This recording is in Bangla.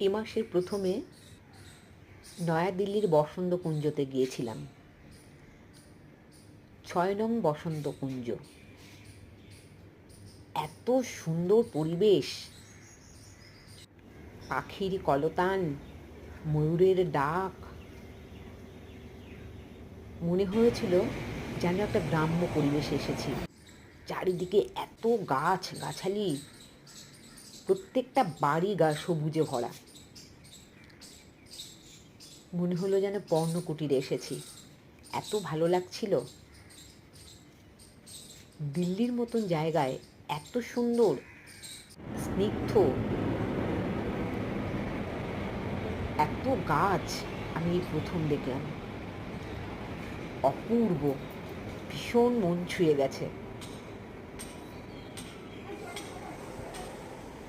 এ মাসের প্রথমে নয়াদিল্লির বসন্তকুঞ্জতে গিয়েছিলাম। ছয় নং বসন্তকুঞ্জ। এত সুন্দর পরিবেশ। পাখির কলতান, ময়ূরের ডাক। মনে হয়েছিল যেন একটা গ্রাম্য পরিবেশে এসেছি। চারিদিকে এত গাছ, গাছালি। প্রত্যেকটা বাড়ি গা সবুজে ভরা। মনে হলো যেন পর্ণকুটিরে এসেছি। এত ভালো লাগছিল। দিল্লির মতন জায়গায় এত সুন্দর, স্নিগ্ধ, এত গাছ আমি প্রথম দেখলাম। অপূর্ব, ভীষণ মন ছুঁয়ে গেছে।